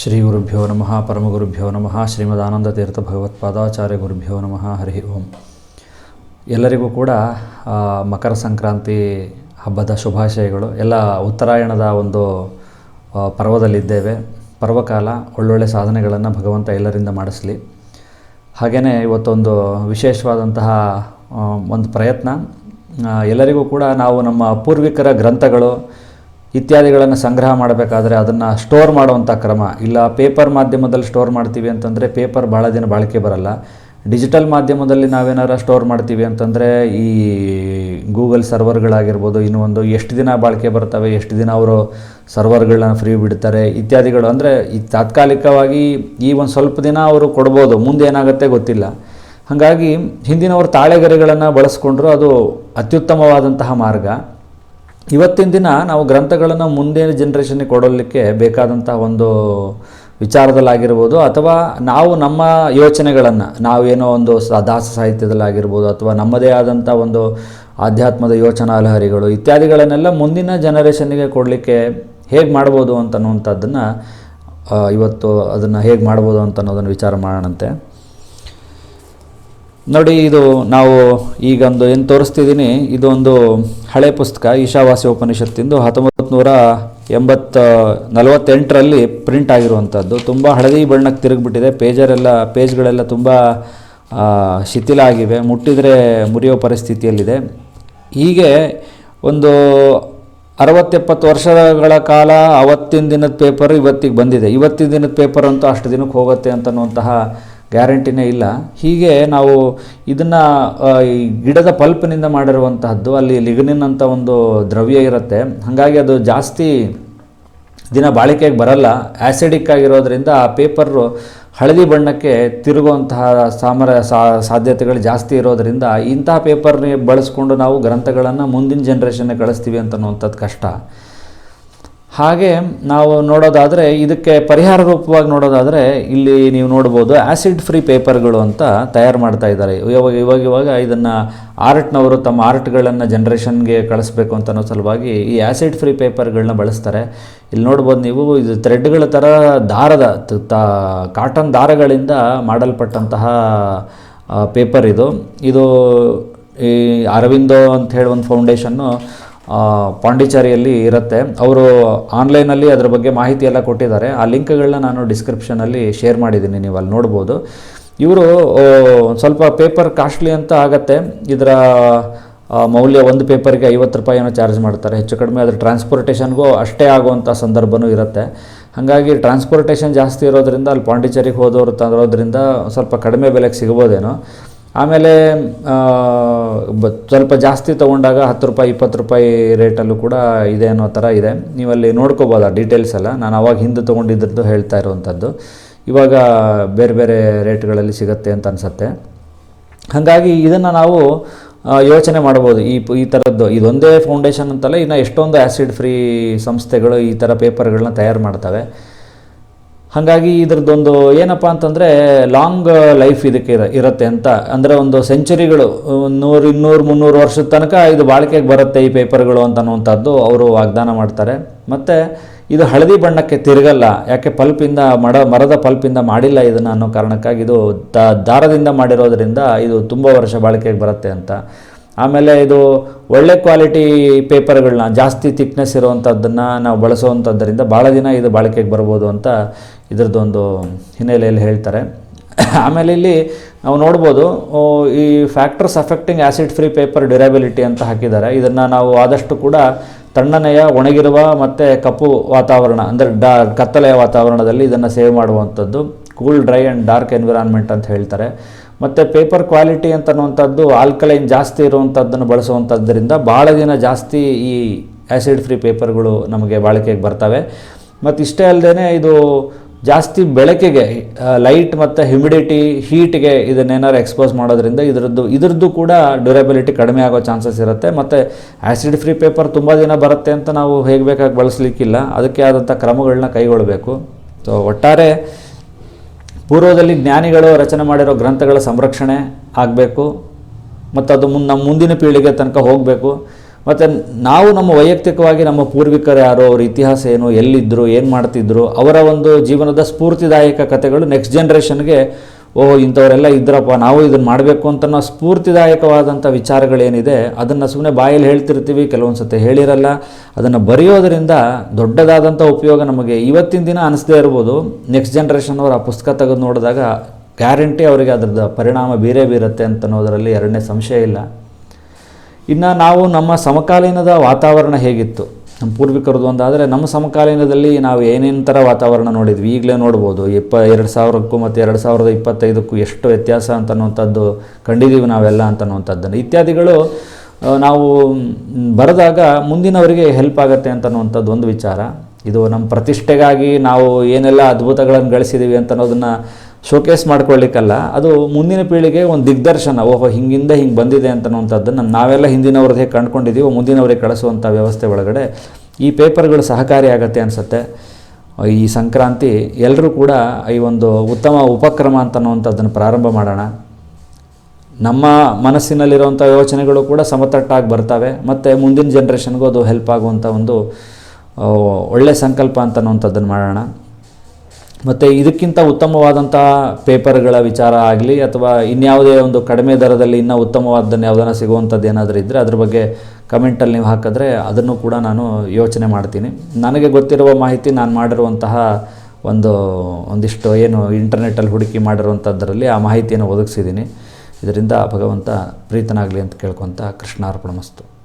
ಶ್ರೀ ಗುರುಭ್ಯೋ ನಮಃ, ಪರಮಗುರುಭ್ಯೋ ನಮಃ, ಶ್ರೀಮದಾನಂದ ತೀರ್ಥ ಭಗವತ್ಪಾದಾಚಾರ್ಯ ಗುರುಭ್ಯೋ ನಮಃ, ಹರಿ ಓಂ. ಎಲ್ಲರಿಗೂ ಕೂಡ ಮಕರ ಸಂಕ್ರಾಂತಿ ಹಬ್ಬದ ಶುಭಾಶಯಗಳು. ಎಲ್ಲ ಉತ್ತರಾಯಣದ ಒಂದು ಪರ್ವದಲ್ಲಿದ್ದೇವೆ. ಪರ್ವಕಾಲ, ಒಳ್ಳೊಳ್ಳೆ ಸಾಧನೆಗಳನ್ನು ಭಗವಂತ ಎಲ್ಲರಿಂದ ಮಾಡಿಸಲಿ. ಹಾಗೆಯೇ ಇವತ್ತೊಂದು ವಿಶೇಷವಾದಂತಹ ಒಂದು ಪ್ರಯತ್ನ. ಎಲ್ಲರಿಗೂ ಕೂಡ ನಾವು ನಮ್ಮ ಪೂರ್ವಿಕರ ಗ್ರಂಥಗಳು ಇತ್ಯಾದಿಗಳನ್ನು ಸಂಗ್ರಹ ಮಾಡಬೇಕಾದ್ರೆ ಅದನ್ನು ಸ್ಟೋರ್ ಮಾಡುವಂಥ ಕ್ರಮ. ಇಲ್ಲ ಪೇಪರ್ ಮಾಧ್ಯಮದಲ್ಲಿ ಸ್ಟೋರ್ ಮಾಡ್ತೀವಿ ಅಂತಂದರೆ ಪೇಪರ್ ಭಾಳ ದಿನ ಬಾಳಿಕೆ ಬರಲ್ಲ. ಡಿಜಿಟಲ್ ಮಾಧ್ಯಮದಲ್ಲಿ ನಾವೇನಾರ ಸ್ಟೋರ್ ಮಾಡ್ತೀವಿ ಅಂತಂದರೆ ಈ ಗೂಗಲ್ ಸರ್ವರ್ಗಳಾಗಿರ್ಬೋದು ಇನ್ನೂ ಒಂದು ಎಷ್ಟು ದಿನ ಬಾಳಿಕೆ ಬರ್ತವೆ, ಎಷ್ಟು ದಿನ ಅವರು ಸರ್ವರ್ಗಳನ್ನ ಫ್ರೀ ಬಿಡ್ತಾರೆ, ಇತ್ಯಾದಿಗಳು. ಅಂದರೆ ಈ ತಾತ್ಕಾಲಿಕವಾಗಿ ಈ ಒಂದು ಸ್ವಲ್ಪ ದಿನ ಅವರು ಕೊಡ್ಬೋದು, ಮುಂದೆ ಏನಾಗುತ್ತೆ ಗೊತ್ತಿಲ್ಲ. ಹಾಗಾಗಿ ಹಿಂದಿನವರು ತಾಳೆಗರಿಗಳನ್ನು ಬಳಸ್ಕೊಂಡ್ರು ಅದು ಅತ್ಯುತ್ತಮವಾದಂತಹ ಮಾರ್ಗ. ಇವತ್ತಿನ ದಿನ ನಾವು ಗ್ರಂಥಗಳನ್ನು ಮುಂದಿನ ಜನ್ರೇಷನ್ಗೆ ಕೊಡಲಿಕ್ಕೆ ಬೇಕಾದಂಥ ಒಂದು ವಿಚಾರದಲ್ಲಾಗಿರ್ಬೋದು ಅಥವಾ ನಾವು ನಮ್ಮ ಯೋಚನೆಗಳನ್ನು ನಾವೇನೋ ಒಂದು ದಾಸ ಸಾಹಿತ್ಯದಲ್ಲಾಗಿರ್ಬೋದು ಅಥವಾ ನಮ್ಮದೇ ಆದಂಥ ಒಂದು ಆಧ್ಯಾತ್ಮದ ಯೋಚನಾ ಲಹರಿಗಳು ಇತ್ಯಾದಿಗಳನ್ನೆಲ್ಲ ಮುಂದಿನ ಜನರೇಷನ್ನಿಗೆ ಕೊಡಲಿಕ್ಕೆ ಹೇಗೆ ಮಾಡ್ಬೋದು ಅಂತನ್ನುವಂಥದ್ದನ್ನು ಇವತ್ತು ಅದನ್ನು ಹೇಗೆ ಮಾಡ್ಬೋದು ಅಂತ ಅನ್ನೋದನ್ನು ವಿಚಾರ ಮಾಡೋಣಂತೆ. ನೋಡಿ, ಇದು ನಾವು ಈಗ ಒಂದು ಏನು ತೋರಿಸ್ತಿದ್ದೀನಿ ಇದೊಂದು ಹಳೆ ಪುಸ್ತಕ, ಈಶಾವಾಸ್ಯ ಉಪನಿಷತ್ತಿಂದು ಹತ್ತೊಂಬತ್ತು ನೂರ ಎಂಬತ್ತ, ನಲವತ್ತೆಂಟರಲ್ಲಿ ಪ್ರಿಂಟ್ ಆಗಿರುವಂಥದ್ದು. ತುಂಬ ಹಳದಿ ಬಣ್ಣಕ್ಕೆ ತಿರುಗಿಬಿಟ್ಟಿದೆ. ಪೇಜರೆಲ್ಲ, ಪೇಜ್ಗಳೆಲ್ಲ ತುಂಬ ಶಿಥಿಲ ಆಗಿವೆ. ಮುಟ್ಟಿದರೆ ಮುರಿಯೋ ಪರಿಸ್ಥಿತಿಯಲ್ಲಿದೆ. ಹೀಗೆ ಒಂದು ಅರವತ್ತೆಪ್ಪತ್ತು ವರ್ಷಗಳ ಕಾಲ ಅವತ್ತಿನ ದಿನದ ಪೇಪರ್ ಇವತ್ತಿಗೆ ಬಂದಿದೆ. ಇವತ್ತಿನ ದಿನದ ಪೇಪರ್ ಅಂತೂ ಅಷ್ಟು ದಿನಕ್ಕೆ ಹೋಗುತ್ತೆ ಅಂತನ್ನುವಂತಹ ಗ್ಯಾರಂಟಿನೇ ಇಲ್ಲ. ಹೀಗೆ ನಾವು ಇದನ್ನು ಗಿಡದ ಪಲ್ಪ್ನಿಂದ ಮಾಡಿರುವಂತಹದ್ದು, ಅಲ್ಲಿ ಲಿಗ್ನಿನ್ ಅಂತ ಒಂದು ದ್ರವ್ಯ ಇರುತ್ತೆ. ಹಾಗಾಗಿ ಅದು ಜಾಸ್ತಿ ದಿನ ಬಾಳಿಕೆಗೆ ಬರಲ್ಲ. ಆ್ಯಸಿಡಿಕ್ ಆಗಿರೋದ್ರಿಂದ ಆ ಪೇಪರು ಹಳದಿ ಬಣ್ಣಕ್ಕೆ ತಿರುಗುವಂತಹ ಸಾಮರ ಸಾಧ್ಯತೆಗಳು ಜಾಸ್ತಿ ಇರೋದರಿಂದ ಇಂತಹ ಪೇಪರ್ನ ಬಳಸ್ಕೊಂಡು ನಾವು ಗ್ರಂಥಗಳನ್ನು ಮುಂದಿನ ಜನ್ರೇಷನ್ಗೆ ಕಳಿಸ್ತೀವಿ ಅಂತನ್ನುವಂಥದ್ದು ಕಷ್ಟ. ಹಾಗೆ ನಾವು ನೋಡೋದಾದರೆ ಇದಕ್ಕೆ ಪರಿಹಾರ ರೂಪವಾಗಿ ನೋಡೋದಾದರೆ ಇಲ್ಲಿ ನೀವು ನೋಡ್ಬೋದು ಆ್ಯಸಿಡ್ ಫ್ರೀ ಪೇಪರ್ಗಳು ಅಂತ ತಯಾರು ಮಾಡ್ತಾ ಇದ್ದಾರೆ. ಇವಾಗ ಇವಾಗ ಇವಾಗ ಇದನ್ನು ಆರ್ಟ್ನವರು ತಮ್ಮ ಆರ್ಟ್ಗಳನ್ನು ಜನ್ರೇಷನ್ಗೆ ಕಳಿಸ್ಬೇಕು ಅಂತ ಅನ್ನೋ ಸಲುವಾಗಿ ಈ ಆ್ಯಸಿಡ್ ಫ್ರೀ ಪೇಪರ್ಗಳನ್ನ ಬಳಸ್ತಾರೆ. ಇಲ್ಲಿ ನೋಡ್ಬೋದು ನೀವು ಇದು ಥ್ರೆಡ್ಗಳ ಥರ ದಾರದ ತ- ಕಾಟನ್ ದಾರಗಳಿಂದ ಮಾಡಲ್ಪಟ್ಟಂತಹ ಪೇಪರ್ ಇದು. ಇದು ಈ ಅರವಿಂದೋ ಅಂತ ಹೇಳಿ ಒಂದು ಫೌಂಡೇಶನ್ನು ಪಾಂಡಿಚೇರಿಯಲ್ಲಿ ಇರುತ್ತೆ. ಅವರು ಆನ್ಲೈನಲ್ಲಿ ಅದರ ಬಗ್ಗೆ ಮಾಹಿತಿ ಎಲ್ಲ ಕೊಟ್ಟಿದ್ದಾರೆ. ಆ ಲಿಂಕ್ಗಳನ್ನ ನಾನು ಡಿಸ್ಕ್ರಿಪ್ಷನಲ್ಲಿ ಶೇರ್ ಮಾಡಿದ್ದೀನಿ ನೀವು ಅಲ್ಲಿ ನೋಡ್ಬೋದು. ಇವರು ಸ್ವಲ್ಪ ಪೇಪರ್ ಕಾಸ್ಟ್ಲಿ ಅಂತ ಆಗತ್ತೆ. ಇದರ ಮೌಲ್ಯ ಒಂದು ಪೇಪರ್ಗೆ ಐವತ್ತು ರೂಪಾಯಿನೋ ಚಾರ್ಜ್ ಮಾಡ್ತಾರೆ. ಹೆಚ್ಚು ಕಡಿಮೆ ಅದರ ಟ್ರಾನ್ಸ್ಪೋರ್ಟೇಷನ್ಗೂ ಅಷ್ಟೇ ಆಗುವಂಥ ಸಂದರ್ಭವೂ ಇರುತ್ತೆ. ಹಾಗಾಗಿ ಟ್ರಾನ್ಸ್ಪೋರ್ಟೇಷನ್ ಜಾಸ್ತಿ ಇರೋದ್ರಿಂದ, ಅಲ್ಲಿ ಪಾಂಡಿಚೇರಿಗೆ ಹೋದವರು ತರೋದ್ರಿಂದ ಸ್ವಲ್ಪ ಕಡಿಮೆ ಬೆಲೆಗೆ ಸಿಗ್ಬೋದೇನೋ. ಆಮೇಲೆ ಸ್ವಲ್ಪ ಜಾಸ್ತಿ ತೊಗೊಂಡಾಗ ಹತ್ತು ರೂಪಾಯಿ, ಇಪ್ಪತ್ತು ರೂಪಾಯಿ ರೇಟಲ್ಲೂ ಕೂಡ ಇದೆ ಅನ್ನೋ ಥರ ಇದೆ. ನೀವಲ್ಲಿ ನೋಡ್ಕೋಬೋದು ಆ ಡೀಟೇಲ್ಸ್ ಎಲ್ಲ. ನಾನು ಅವಾಗ ಹಿಂದೆ ತೊಗೊಂಡಿದ್ದದ್ದು ಹೇಳ್ತಾ ಇರುವಂಥದ್ದು. ಇವಾಗ ಬೇರೆ ಬೇರೆ ರೇಟ್ಗಳಲ್ಲಿ ಸಿಗುತ್ತೆ ಅಂತ ಅನಿಸುತ್ತೆ. ಹಾಗಾಗಿ ಇದನ್ನು ನಾವು ಯೋಚನೆ ಮಾಡ್ಬೋದು. ಈ ಈ ಥರದ್ದು, ಇದೊಂದೇ ಫೌಂಡೇಶನ್ ಅಂತಲ್ಲ, ಇನ್ನು ಎಷ್ಟೊಂದು ಆ್ಯಸಿಡ್ ಫ್ರೀ ಸಂಸ್ಥೆಗಳು ಈ ಥರ ಪೇಪರ್ಗಳನ್ನ ತಯಾರು ಮಾಡ್ತವೆ. ಹಾಗಾಗಿ ಇದ್ರದ್ದೊಂದು ಏನಪ್ಪ ಅಂತಂದರೆ ಲಾಂಗ್ ಲೈಫ್ ಇದಕ್ಕೆ ಇರ ಇರುತ್ತೆ ಅಂತ. ಅಂದರೆ ಒಂದು ಸೆಂಚುರಿಗಳು ನೂರು, ಇನ್ನೂರು, ಮುನ್ನೂರು ವರ್ಷದ ತನಕ ಇದು ಬಾಳಿಕೆಗೆ ಬರುತ್ತೆ ಈ ಪೇಪರ್ಗಳು ಅಂತ ಅನ್ನುವಂಥದ್ದು ಅವರು ವಾಗ್ದಾನ ಮಾಡ್ತಾರೆ. ಮತ್ತು ಇದು ಹಳದಿ ಬಣ್ಣಕ್ಕೆ ತಿರುಗಲ್ಲ, ಯಾಕೆ ಪಲ್ಪಿಂದ ಮಡ ಮರದ ಪಲ್ಪಿಂದ ಮಾಡಿಲ್ಲ ಇದನ್ನು ಅನ್ನೋ ಕಾರಣಕ್ಕಾಗಿ ಇದು ದಾರದಿಂದ ಮಾಡಿರೋದರಿಂದ ಇದು ತುಂಬ ವರ್ಷ ಬಾಳಿಕೆಗೆ ಬರುತ್ತೆ ಅಂತ. ಆಮೇಲೆ ಇದು ಒಳ್ಳೆ ಕ್ವಾಲಿಟಿ ಪೇಪರ್ಗಳನ್ನ ಜಾಸ್ತಿ ತಿಕ್ನೆಸ್ ಇರುವಂಥದ್ದನ್ನು ನಾವು ಬಳಸುವಂಥದ್ದರಿಂದ ಭಾಳ ದಿನ ಇದು ಬಾಳಿಕೆಗೆ ಬರ್ಬೋದು ಅಂತ ಇದ್ರದ್ದೊಂದು ಹಿನ್ನೆಲೆಯಲ್ಲಿ ಹೇಳ್ತಾರೆ. ಆಮೇಲೆ ಇಲ್ಲಿ ನಾವು ನೋಡ್ಬೋದು ಈ factors affecting acid free paper durability ಅಂತ ಹಾಕಿದ್ದಾರೆ. ಇದನ್ನು ನಾವು ಆದಷ್ಟು ಕೂಡ ತಣ್ಣನೆಯ, ಒಣಗಿರುವ ಮತ್ತು ಕಪ್ಪು ವಾತಾವರಣ, ಅಂದರೆ ಡಾ, ಕತ್ತಲೆಯ ವಾತಾವರಣದಲ್ಲಿ ಇದನ್ನು ಸೇವ್ ಮಾಡುವಂಥದ್ದು. Cool dry and dark environment ಅಂತ ಹೇಳ್ತಾರೆ. ಮತ್ತು ಪೇಪರ್ ಕ್ವಾಲಿಟಿ ಅಂತನ್ನುವಂಥದ್ದು ಆಲ್ಕಲೈನ್ ಜಾಸ್ತಿ ಇರುವಂಥದ್ದನ್ನು ಬಳಸುವಂಥದ್ದರಿಂದ ಭಾಳ ದಿನ ಜಾಸ್ತಿ ಈ ಆ್ಯಸಿಡ್ ಫ್ರೀ ಪೇಪರ್ಗಳು ನಮಗೆ ಬಾಳಿಕೆಗೆ ಬರ್ತವೆ. ಮತ್ತು ಇಷ್ಟೇ ಅಲ್ಲದೆ ಇದು ಜಾಸ್ತಿ ಬೆಳಕಿಗೆ ಲೈಟ್ ಮತ್ತು ಹ್ಯುಮಿಡಿಟಿ ಹೀಟ್ಗೆ ಇದನ್ನೇನಾರು ಎಕ್ಸ್ಪೋಸ್ ಮಾಡೋದ್ರಿಂದ ಇದರದ್ದು ಇದರದ್ದು ಕೂಡ ಡ್ಯೂರಬಿಲಿಟಿ ಕಡಿಮೆ ಆಗೋ ಚಾನ್ಸಸ್ ಇರುತ್ತೆ. ಮತ್ತು ಆ್ಯಸಿಡ್ ಫ್ರೀ ಪೇಪರ್ ತುಂಬ ದಿನ ಬರುತ್ತೆ ಅಂತ ನಾವು ಹೇಗೆ ಬೇಕಾಗಿ ಬಳಸಲಿಕ್ಕಿಲ್ಲ. ಅದಕ್ಕೆ ಆದಂಥ ಕ್ರಮಗಳನ್ನ ಕೈಗೊಳ್ಳಬೇಕು ಸೊ ಒಟ್ಟಾರೆ ಪೂರ್ವದಲ್ಲಿ ಜ್ಞಾನಿಗಳು ರಚನೆ ಮಾಡಿರೋ ಗ್ರಂಥಗಳ ಸಂರಕ್ಷಣೆ ಆಗಬೇಕು, ಮತ್ತು ಅದು ಮುನ್ ನಮ್ಮ ಮುಂದಿನ ಪೀಳಿಗೆ ತನಕ ಹೋಗಬೇಕು. ಮತ್ತು ನಾವು ನಮ್ಮ ವೈಯಕ್ತಿಕವಾಗಿ ನಮ್ಮ ಪೂರ್ವಿಕರು ಯಾರು, ಅವ್ರ ಇತಿಹಾಸ ಏನು ಎಲ್ಲಿದ್ದರು ಏನು ಮಾಡ್ತಿದ್ರು, ಅವರ ಒಂದು ಜೀವನದ ಸ್ಫೂರ್ತಿದಾಯಕ ಕಥೆಗಳು ನೆಕ್ಸ್ಟ್ ಜನ್ರೇಷನ್ಗೆ ಓಹ್, ಇಂಥವರೆಲ್ಲ ಇದ್ರಪ್ಪ, ನಾವು ಇದನ್ನು ಮಾಡಬೇಕು ಅಂತ ನಾವು ಸ್ಫೂರ್ತಿದಾಯಕವಾದಂಥ ವಿಚಾರಗಳೇನಿದೆ, ಅದನ್ನು ಸುಮ್ಮನೆ ಬಾಯಲ್ಲಿ ಹೇಳ್ತಿರ್ತೀವಿ ಕೆಲವೊಂದು ಸತಿ ಹೇಳಿರಲ್ಲ. ಅದನ್ನು ಬರೆಯೋದರಿಂದ ದೊಡ್ಡದಾದಂಥ ಉಪಯೋಗ ನಮಗೆ. ಇವತ್ತಿನ ದಿನ ಅನಿಸದೇ ಇರ್ಬೋದು ನೆಕ್ಸ್ಟ್ ಜನ್ರೇಷನ್ ಅವರು ಆ ಪುಸ್ತಕ ತೆಗೆದು ನೋಡಿದಾಗ ಗ್ಯಾರಂಟಿ ಅವರಿಗೆ ಅದರದ್ದು ಪರಿಣಾಮ ಬೇರೆ ಬೀರುತ್ತೆ ಅಂತ ಅನ್ನೋದರಲ್ಲಿ ಎರಡನೇ ಸಂಶಯ ಇಲ್ಲ. ಇನ್ನು ನಾವು ನಮ್ಮ ಸಮಕಾಲೀನದ ವಾತಾವರಣ ಹೇಗಿತ್ತು? ನಮ್ಮ ಪೂರ್ವಿಕರದ್ದು ಒಂದಾದರೆ ನಮ್ಮ ಸಮಕಾಲೀನದಲ್ಲಿ ನಾವು ಏನೇನು ಥರ ವಾತಾವರಣ ನೋಡಿದ್ವಿ, ಈಗಲೇ ನೋಡ್ಬೋದು. ಇಪ್ಪ, ಎರಡು ಸಾವಿರಕ್ಕೂ ಮತ್ತು ಎರಡು ಸಾವಿರದ ಇಪ್ಪತ್ತೈದಕ್ಕೂ ಎಷ್ಟು ವ್ಯತ್ಯಾಸ ಅಂತನ್ನುವಂಥದ್ದು ಕಂಡಿದ್ದೀವಿ ನಾವೆಲ್ಲ ಅಂತನ್ನುವಂಥದ್ದನ್ನು. ಇತ್ಯಾದಿಗಳು ನಾವು ಬರೆದಾಗ ಮುಂದಿನವರಿಗೆ ಹೆಲ್ಪ್ ಆಗುತ್ತೆ ಅಂತನ್ನುವಂಥದ್ದು ಒಂದು ವಿಚಾರ. ಇದು ನಮ್ಮ ಪ್ರತಿಷ್ಠೆಗಾಗಿ ನಾವು ಏನೆಲ್ಲ ಅದ್ಭುತಗಳನ್ನು ಗಳಿಸಿದ್ದೀವಿ ಅಂತ ಅನ್ನೋದನ್ನು ಶೋಕೇಸ್ ಮಾಡ್ಕೊಳ್ಳಿಕ್ಕಲ್ಲ. ಅದು ಮುಂದಿನ ಪೀಳಿಗೆ ಒಂದು ದಿಗ್ದರ್ಶನ, ಓಹೋ, ಹಿಂಗಿಂದ ಹಿಂಗೆ ಬಂದಿದೆ ಅಂತನ್ನುವಂಥದ್ದನ್ನು ನಾವೆಲ್ಲ ಹಿಂದಿನವ್ರದ್ದು ಹೇಗೆ ಕಂಡುಕೊಂಡಿದ್ದೀವೋ ಮುಂದಿನವರಿಗೆ ಕಳಿಸುವಂಥ ವ್ಯವಸ್ಥೆ ಒಳಗಡೆ ಈ ಪೇಪರ್ಗಳು ಸಹಕಾರಿ ಆಗತ್ತೆ ಅನಿಸುತ್ತೆ. ಈ ಸಂಕ್ರಾಂತಿ ಎಲ್ಲರೂ ಕೂಡ ಈ ಒಂದು ಉತ್ತಮ ಉಪಕ್ರಮ ಅಂತನ್ನುವಂಥದ್ದನ್ನು ಪ್ರಾರಂಭ ಮಾಡೋಣ. ನಮ್ಮ ಮನಸ್ಸಿನಲ್ಲಿರುವಂಥ ಯೋಚನೆಗಳು ಕೂಡ ಸಮತಟ್ಟಾಗಿ ಬರ್ತವೆ, ಮತ್ತು ಮುಂದಿನ ಜನ್ರೇಷನ್ಗೂ ಅದು ಹೆಲ್ಪ್ ಆಗುವಂಥ ಒಂದು ಒಳ್ಳೆಯ ಒಳ್ಳೆ ಸಂಕಲ್ಪ ಅಂತನ್ನುವಂಥದ್ದನ್ನು ಮಾಡೋಣ. ಮತ್ತು ಇದಕ್ಕಿಂತ ಉತ್ತಮವಾದಂತಹ ಪೇಪರ್ಗಳ ವಿಚಾರ ಆಗಲಿ ಅಥವಾ ಇನ್ಯಾವುದೇ ಒಂದು ಕಡಿಮೆ ದರದಲ್ಲಿ ಇನ್ನೂ ಉತ್ತಮವಾದದ್ದು ಯಾವುದನ್ನ ಸಿಗುವಂಥದ್ದು ಏನಾದರೂ ಇದ್ದರೆ ಅದ್ರ ಬಗ್ಗೆ ಕಮೆಂಟಲ್ಲಿ ನೀವು ಹಾಕಿದ್ರೆ ಅದನ್ನು ಕೂಡ ನಾನು ಯೋಚನೆ ಮಾಡ್ತೀನಿ. ನನಗೆ ಗೊತ್ತಿರುವ ಮಾಹಿತಿ ನಾನು ಮಾಡಿರುವಂತಹ ಒಂದು, ಒಂದಿಷ್ಟು ಏನು ಇಂಟರ್ನೆಟ್ಟಲ್ಲಿ ಹುಡುಕಿ ಮಾಡಿರುವಂಥದ್ದರಲ್ಲಿ ಆ ಮಾಹಿತಿಯನ್ನು ಒದಗಿಸಿದ್ದೀನಿ. ಇದರಿಂದ ಭಗವಂತ ಪ್ರೀತನಾಗಲಿ ಅಂತ ಕೇಳ್ಕೊತ ಕೃಷ್ಣಾರ್ಪಣ ಮಸ್ತು.